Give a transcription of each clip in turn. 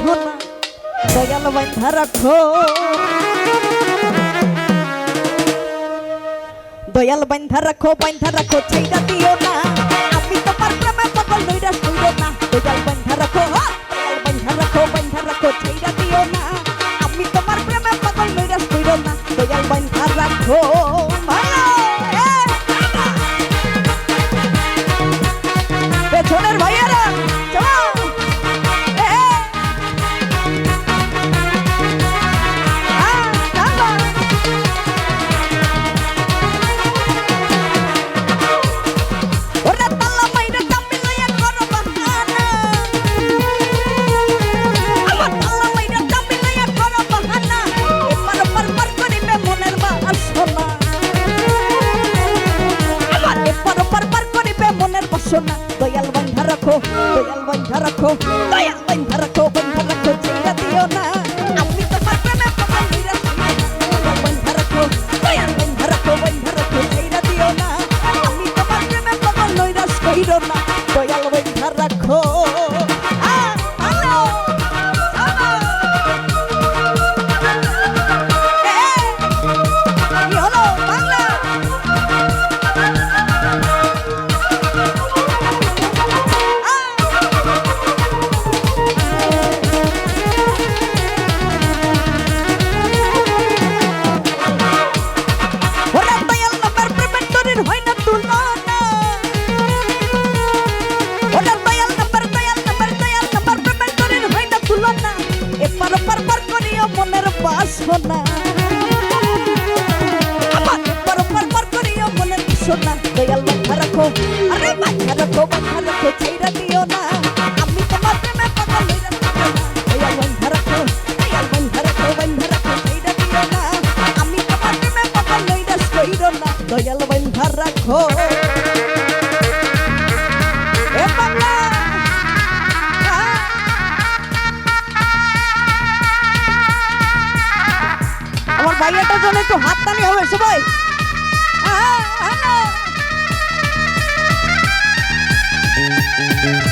সোনা দয়াল বান্ধা রাখো দয়াল বান্ধা রাখো বান্ধা রাখো ছাইরা দিও না। আমি তোমার প্রেমে পাগল না। দয়াল বান্ধা বাসনা দয়াল বন্ধা রাখো, দয়াল বন্ধা রাখো, দয়াল বন্ধা রাখো বন্ধা রাখো ছেড়ে দিও না। রাখো আরে বাঁধা রাখো বাঁধা রাখো ছাইরা দিও না। আমি তোমার প্রেমে পাগল হইরা দয়াল বাঁধা রাখো দয়াল বাঁধা রাখো বাঁধা রাখো ছাইরা দিও না। আমি তোমার প্রেমে পাগল হইরা কইরো না দয়াল বাঁধা রাখো আমার ভাইয়াটার জন্য একটু হাত তালি হবে, সবাই। Thank you.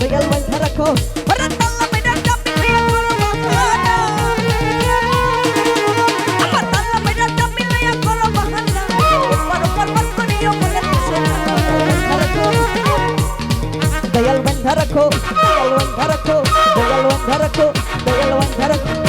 Regal bang harako Parantang la may dadapit Kaya puro mabuhana Apatan la may dadapit Kaya puro mahala Parang-parang ko niyo Mga kisena Regal bang harako Regal bang harako Regal bang harako Regal bang harako